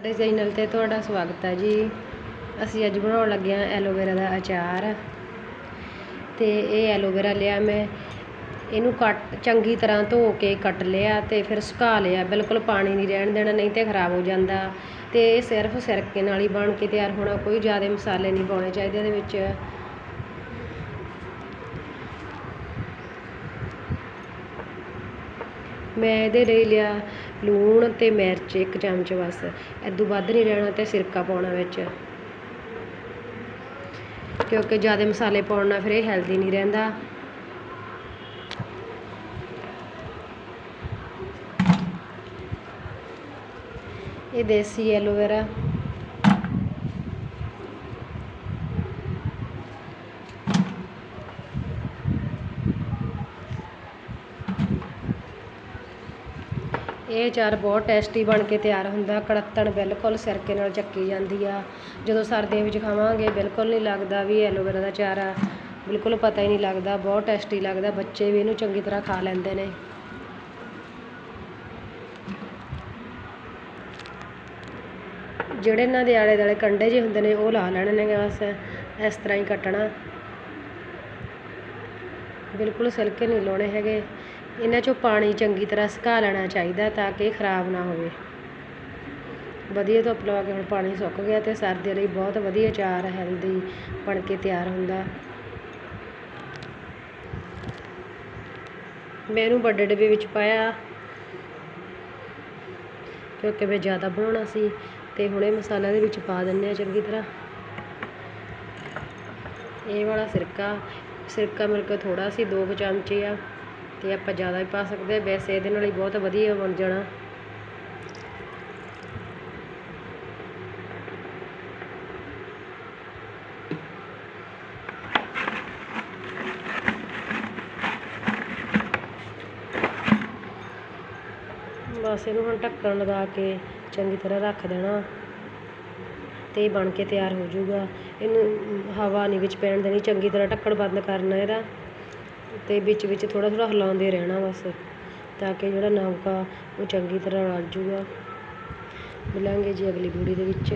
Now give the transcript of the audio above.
ਸਾਡੇ ਚੈਨਲ ਤੇ ਤੁਹਾਡਾ ਸਵਾਗਤ ਹੈ ਜੀ। ਅਸੀਂ ਅੱਜ ਬਣਾਉਣ ਲੱਗੇ ਹਾਂ ਐਲੋਵੇਰਾ ਦਾ ਅਚਾਰ। ਤੇ ਇਹ ਐਲੋਵੇਰਾ ਲਿਆ ਮੈਂ। ਇਹਨੂੰ ਕੱਟ, ਚੰਗੀ ਤਰ੍ਹਾਂ ਧੋ ਕੇ ਕੱਟ ਲਿਆ ਤੇ ਫਿਰ ਸੁਕਾ ਲਿਆ। ਬਿਲਕੁਲ ਪਾਣੀ ਨਹੀਂ ਰਹਿਣ ਦੇਣਾ, ਨਹੀਂ ਤੇ ਖਰਾਬ ਹੋ ਜਾਂਦਾ। ਤੇ ਇਹ ਸਿਰਫ ਸਿਰਕੇ ਨਾਲ ਹੀ ਬਣ ਕੇ ਤਿਆਰ ਹੋਣਾ। ਕੋਈ ਜ਼ਿਆਦਾ ਮਸਾਲੇ ਨਹੀਂ ਪਾਉਣੇ ਚਾਹੀਦੇ ਇਹਦੇ ਵਿੱਚ। ਮੈਂ ਇਹਦੇ ਲਈ ਲਿਆ ਲੂਣ ਤੇ ਮਿਰਚ, ਇੱਕ ਚਮਚ ਬਸ। ਇਦੋਂ ਵੱਧ ਨਹੀਂ ਰਹਿਣਾ ਤੇ ਸਿਰਕਾ ਪਾਉਣਾ ਵਿੱਚ। ਕਿਉਂਕਿ ਜ਼ਿਆਦਾ ਮਸਾਲੇ ਪਾਉਣ ਨਾਲ ਫਿਰ ਇਹ ਹੈਲਦੀ ਨਹੀਂ ਰਹਿੰਦਾ। ਇਹ ਦੇਸੀ ਐਲੋਵੇਰਾ। ਇਹ ਅਚਾਰ ਬਹੁਤ ਟੇਸਟੀ ਬਣ ਕੇ ਤਿਆਰ ਹੁੰਦਾ, ਕੜੱਤਣ ਬਿਲਕੁਲ ਸਿਰਕੇ ਨਾਲ ਚੱਕੀ ਜਾਂਦੀ ਆ। ਜਦੋਂ ਸਰਦੀਆਂ ਵਿੱਚ ਖਾਵਾਂਗੇ, ਬਿਲਕੁਲ ਨਹੀਂ ਲੱਗਦਾ ਵੀ ਐਲੋਵੇਰਾ ਦਾ ਅਚਾਰ ਆ। ਬਿਲਕੁਲ ਪਤਾ ਹੀ ਨਹੀਂ ਲੱਗਦਾ, ਬਹੁਤ ਟੇਸਟੀ ਲੱਗਦਾ, ਬੱਚੇ ਵੀ ਇਹਨੂੰ ਚੰਗੀ ਤਰ੍ਹਾਂ ਖਾ ਲੈਂਦੇ ਨੇ। ਜਿਹੜੇ ਇਹਨਾਂ ਦੇ ਆਲੇ ਦੁਆਲੇ ਕੰਡੇ ਜਿਹੇ ਹੁੰਦੇ ਨੇ, ਉਹ ਲਾ ਲੈਣੇ ਨੇ ਬਸ, ਇਸ ਤਰ੍ਹਾਂ ਹੀ ਕੱਟਣਾ। ਬਿਲਕੁਲ ਸਿਲਕੇ ਨਹੀਂ ਲਾਉਣੇ ਹੈਗੇ। ਇਹਨਾਂ 'ਚੋਂ ਪਾਣੀ ਚੰਗੀ ਤਰ੍ਹਾਂ ਸੁਕਾ ਲੈਣਾ ਚਾਹੀਦਾ ਤਾਂ ਕਿ ਖਰਾਬ ਨਾ ਹੋਵੇ। ਵਧੀਆ ਧੁੱਪ ਲਵਾ ਕੇ ਹੁਣ ਪਾਣੀ ਸੁੱਕ ਗਿਆ ਤੇ ਸਰਦੀ ਲਈ ਬਹੁਤ ਵਧੀਆ ਅਚਾਰ ਹੈਲਦੀ ਬਣ ਕੇ ਤਿਆਰ ਹੁੰਦਾ। ਮੈਂ ਇਹਨੂੰ ਵੱਡੇ ਡੱਬੇ ਵਿੱਚ ਪਾਇਆ, ਕਿਉਂਕਿ ਮੈਂ ਜ਼ਿਆਦਾ ਬਣਾਉਣਾ ਸੀ ਤੇ ਹੁਣ ਇਹ ਮਸਾਲਾ ਦੇ ਵਿੱਚ ਪਾ ਦਿੰਦੇ ਆ ਚੰਗੀ ਤਰ੍ਹਾਂ। ਇਹ ਵਾਲਾ ਸਿਰਕਾ ਸਿਰਕਾ ਮੇਰੇ ਕੋਲ ਥੋੜਾ ਸੀ, ਦੋ ਕੁ ਚਮਚੇ ਆ। ਤੇ ਆਪਾਂ ਜ਼ਿਆਦਾ ਵੀ ਪਾ ਸਕਦੇ ਹਾਂ। ਵੈਸੇ ਇਹਦੇ ਨਾਲ ਹੀ ਬਹੁਤ ਵਧੀਆ ਬਣ ਜਾਣਾ। ਬਸ ਇਹਨੂੰ ਹੁਣ ਢੱਕਣ ਲਗਾ ਕੇ ਚੰਗੀ ਤਰ੍ਹਾਂ ਰੱਖ ਦੇਣਾ। ਤੇ ਬਣ ਕੇ ਤਿਆਰ ਹੋ ਜਾਊਗਾ। ਇਹਨੂੰ ਹਵਾ ਨਹੀਂ ਵਿੱਚ ਪੈਣ ਦੇਣੀ। ਚੰਗੀ ਤਰ੍ਹਾਂ ਢੱਕਣ ਬੰਦ ਕਰਨਾ ਇਹਦਾ। ਅਤੇ ਵਿੱਚ ਵਿੱਚ ਥੋੜ੍ਹਾ ਥੋੜ੍ਹਾ ਹਿਲਾਉਂਦੇ ਰਹਿਣਾ ਬਸ, ਤਾਂ ਕਿ ਜਿਹੜਾ ਨਮਕ ਆ ਉਹ ਚੰਗੀ ਤਰ੍ਹਾਂ ਰਲ ਜੂਗਾ। ਮਿਲਾਂਗੇ ਜੀ ਅਗਲੀ ਵੀਡੀਓ ਦੇ ਵਿੱਚ।